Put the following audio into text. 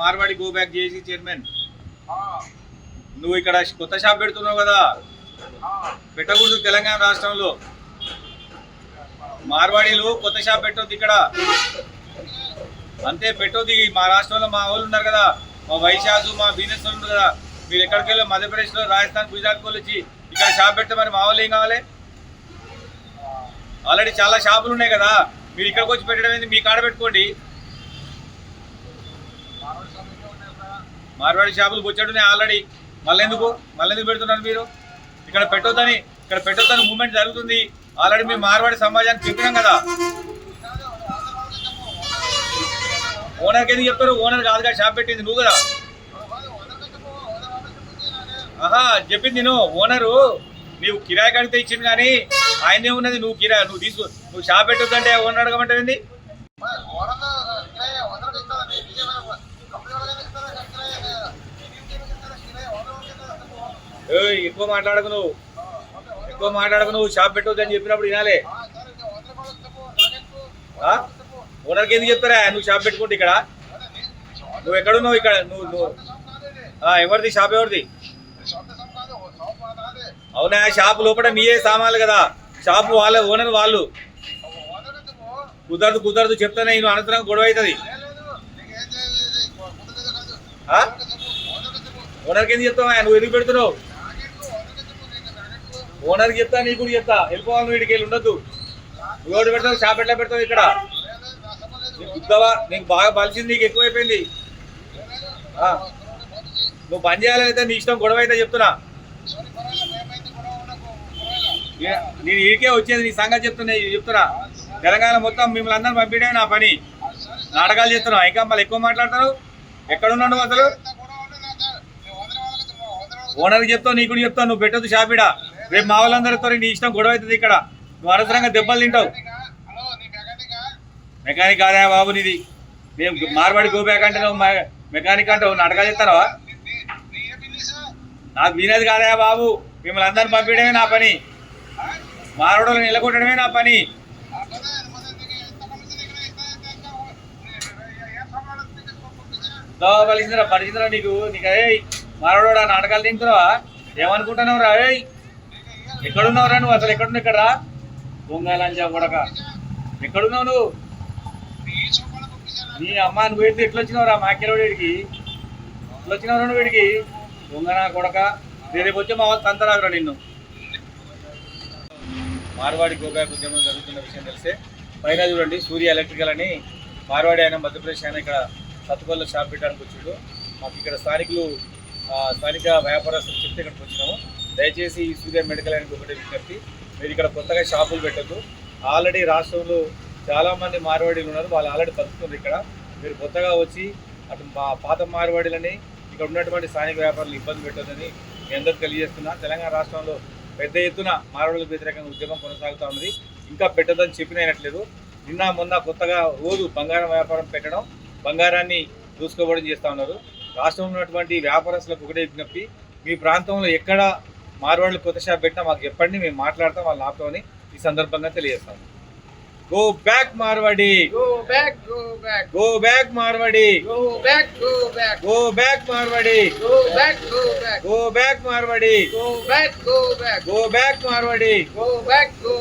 Marwadi go back చేసి chairman. నువ్వు ఇక్కడ కొత్త షాప్ పెడుతున్నావు కదా. పెట్టకూడదు తెలంగాణ రాష్ట్రంలో. మార్వాడీలు కొత్త షాప్ పెట్టొద్దు ఇక్కడ. అంతే పెట్టొద్దు. మా రాష్ట్రంలో మా వాళ్ళు ఉన్నారు కదా. మా వైశాఖు మా బిజినెస్ వాళ్ళు ఉన్నారు కదా. మీరు ఎక్కడికి వెళ్ళి మధ్యప్రదేశ్లో రాజస్థాన్ గుజరాత్ వాళ్ళు వచ్చి ఇక్కడ షాప్ పెడితే మరి మా వాళ్ళు ఏం కావాలి? ఆల్రెడీ చాలా షాపులు ఉన్నాయి కదా. మీరు ఇక్కడికి వచ్చి పెట్టడం ఏంది? మీ కాడ పెట్టుకోండి. మార్వాడి షాపులు బొచ్చడున్నాయి ఆల్రెడీ మళ్ళీ ఎందుకు మళ్ళీ ఎందుకు పెడుతున్నారు మీరు? ఇక్కడ పెట్టొద్దని ఇక్కడ పెట్టొద్దని మూమెంట్ జరుగుతుంది. ఆల్రెడీ మేము మార్వాడి సమాజానికి చెప్పినాం కదా. ఓనర్కి ఎందుకు చెప్తారు? ఓనర్ కాదుగా షాప్ పెట్టింది నువ్వు కదా. ఆహా చెప్పింది నేను. ఓనరు నీవు కిరాయి కడితే ఇచ్చింది కానీ ఆయనే ఉన్నది నువ్వు కిరాయి నువ్వు తీసుకు. నువ్వు షాప్ పెట్టొద్దంటే ఓనర్ అడగమంటే ఏయ్, ఎక్కువ మాట్లాడకు నువ్వు. ఎక్కువ మాట్లాడకు నువ్వు. షాప్ పెట్టొద్దని చెప్పినప్పుడు వినాలే. ఆ? ఓనర్కి ఎందుకు చెప్తారా? నువ్వు షాప్ పెట్టుకుంటే ఇక్కడ? నువ్వు ఎక్కడున్నావు ఇక్కడ? నువ్వు నువ్వు. ఎవరిది? షాప్ ఎవరిది? అవునా షాప్ లోపల మీయే సామాన్లు కదా. షాప్ వాళ్ళ ఓనర్ వాళ్ళు. కుదరదు కుదరదు చెప్తానే నేను అనంతరం గొడవ అవుతుంది. ఆ? ఓనర్కి ఎందుకు చెప్తావా నువ్వు ఎందుకు పెడుతున్నావు? ఓనర్ చెప్తా నీ కూడా చెప్తా. వెళ్ళిపోవాలి వీడికి వెళ్ళి ఉండొద్దు. రోడ్డు పెడతావు? షాప్ ఎట్లా పెడతావు ఇక్కడ? నీకు గుద్దవా? నీకు బాగా బలిసింది నీకు ఎక్కువైపోయింది. నువ్వు పని చేయాలైతే నీ ఇష్టం గొడవ అయితే చెప్తున్నా. నేను ఇడికే వచ్చేది నీ సంగతి చెప్తున్నా చెప్తున్నా. తెలంగాణ మొత్తం మిమ్మల్ని అందరిని పంపించడమే నా పని. నాటకాలు చేస్తున్నావు. ఇంకా మళ్ళీ ఎక్కువ మాట్లాడతారు. ఎక్కడున్నాడు అసలు? ఓనర్కి చెప్తావు నీకు కూడా చెప్తావు నువ్వు పెట్టొద్దు షాపిడా. రేపు మా వాళ్ళందరితో నీ ఇష్టం గొడవ అవుతుంది ఇక్కడ. నువ్వు అనవసరంగా దెబ్బలు తింటావు. మెకానిక్ కాదా బాబు నీది? మేము మార్వాడి గోబ్యాక్ అంటే నువ్వు మెకానిక్ అంటావు నడక చెప్తారా నాకు వినేది కాదా బాబు? మిమ్మల్ని అందరిని పంపించడమే నా పని. మారవడం నిలకొట్టడమే నా పని. దోవలిసిందిరా పరిచిందిరా నీకు నీకు అదే మారవడా నాటకాలు తింటున్నావా? ఏమనుకుంటున్నావు రా ఏయ్ ఎక్కడున్నావురా నువ్వు? అసలు ఎక్కడున్నావు ఇక్కడ? రా దొంగలంజా కొడక. ఎక్కడున్నావు నువ్వు? నీ అమ్మ నువ్వు ఏంటి ఎట్లా వచ్చినావురా మాకెరోడికి ఎట్లా వచ్చినావురా నువ్వు వీడికి? పొంగనా కొడక. రేపు వచ్చి మా వాళ్ళు తంతరాదురా నిన్ను. మార్వాడి గోబ్యాక్ ఉద్యమం జరుగుతున్న విషయం తెలిసే పైన చూడండి సూర్య ఎలక్ట్రికల్ అని. మార్వాడి ఆయన మధ్యప్రదేశ్ ఆయన ఇక్కడ సత్తుపల్లిలో షాప్ పెట్టడానికి వచ్చాడు. మాకు ఇక్కడ స్థానికులు స్థానిక వ్యాపారస్తులు చెప్తే ఇక్కడికి వచ్చినాము. దయచేసి ఈ సూర్య మెడికల్ అని ఒకటి విజ్ఞప్తి. మీరు ఇక్కడ కొత్తగా షాపులు పెట్టద్దు. ఆల్రెడీ రాష్ట్రంలో చాలామంది మార్వాడీలు ఉన్నారు. వాళ్ళు ఆల్రెడీ బతుకుతుంది ఇక్కడ. మీరు కొత్తగా వచ్చి అటు మా పాత మార్వాడీలని ఇక్కడ ఉన్నటువంటి స్థానిక వ్యాపారులు ఇబ్బంది పెట్టొద్దని మీ అందరికీ తెలియజేస్తున్నా. తెలంగాణ రాష్ట్రంలో పెద్ద ఎత్తున మార్వాడులకు వ్యతిరేకంగా ఉద్యమం కొనసాగుతూ ఉన్నది. ఇంకా పెట్టదని చెప్పినట్లేదు నిన్న మొన్న కొత్తగా రోజు బంగారం వ్యాపారం పెట్టడం బంగారాన్ని దూసుకోవడం చేస్తూ ఉన్నారు. రాష్ట్రంలో ఉన్నటువంటి వ్యాపారస్తులకు ఒకటే విజ్ఞప్తి మీ ప్రాంతంలో ఎక్కడ మార్వాడులు కొత్త షాప్ పెట్టినా మాకు చెప్పండి మేము మాట్లాడతాం వాళ్ళ ఆపుతామని ఈ సందర్భంగా తెలియజేస్తాం go back Marwadi. Go back Marwadi. Go back Marwadi. Back, go back, go back Marwadi. Go back, go back Marwadi. Go back, go